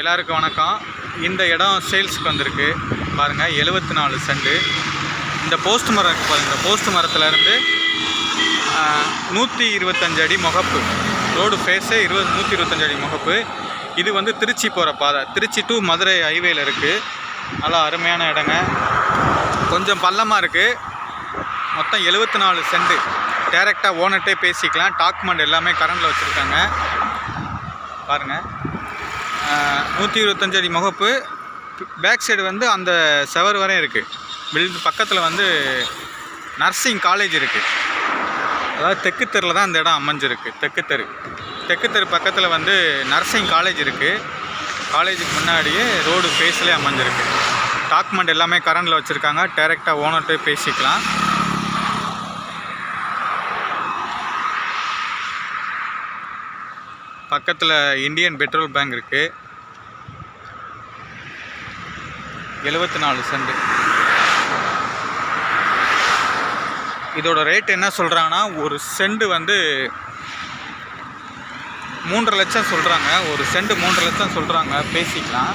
எல்லாருக்கும் வணக்கம். இந்த இடம் சேல்ஸ்க்கு வந்திருக்கு. பாருங்கள் எழுபத்தி நாலு செண்டு இந்த போஸ்ட் மரம் இருக்குது பாருங்கள் இந்த போஸ்ட் மரத்துலேருந்து நூற்றி இருபத்தஞ்சு அடி முகப்பு. ரோடு ஃபேஸே இருபது நூற்றி இருபத்தஞ்சு அடி முகப்பு. இது வந்து திருச்சி போகிற பாதை. திருச்சி டு மதுரை ஹைவேயில் இருக்குது நல்லா அருமையான இடங்க. கொஞ்சம் பள்ளமாக இருக்குது மொத்தம் எழுபத்தி நாலு செண்டு டேரெக்டாக ஓனர்ட்டே பேசிக்கலாம். டாக்குமெண்ட் எல்லாமே கரண்டில் வச்சுருக்காங்க. பாருங்கள் நூற்றி இருபத்தஞ்சு அடி முகப்பு. பேக் சைடு வந்து அந்த செவர் வரையும் இருக்குது பில்டு பக்கத்தில் வந்து நர்சிங் காலேஜ் இருக்குது அதாவது தெற்கு தெருவில் தான் அந்த இடம் அமைஞ்சிருக்கு. தெற்கு தெரு. தெற்கு தெரு பக்கத்தில் வந்து நர்சிங் காலேஜ் இருக்குது காலேஜுக்கு முன்னாடியே ரோடு ஃபேஸ்லேயே அமைஞ்சிருக்கு. டாக்குமெண்ட் எல்லாமே கரண்டில் வச்சுருக்காங்க. டைரெக்டாக ஓனர்கிட்ட பேசிக்கலாம். பக்கத்தில் இந்தியன் பெட்ரோல் பேங்க் இருக்குது எழுபத்தி நாலு சென்ட். இதோட ரேட் என்ன சொல்கிறாங்கன்னா ஒரு செண்டு வந்து மூன்றரை லட்சம் சொல்கிறாங்க ஒரு செண்டு மூன்றரை லட்சம் சொல்கிறாங்க பேசிக்கலாம்.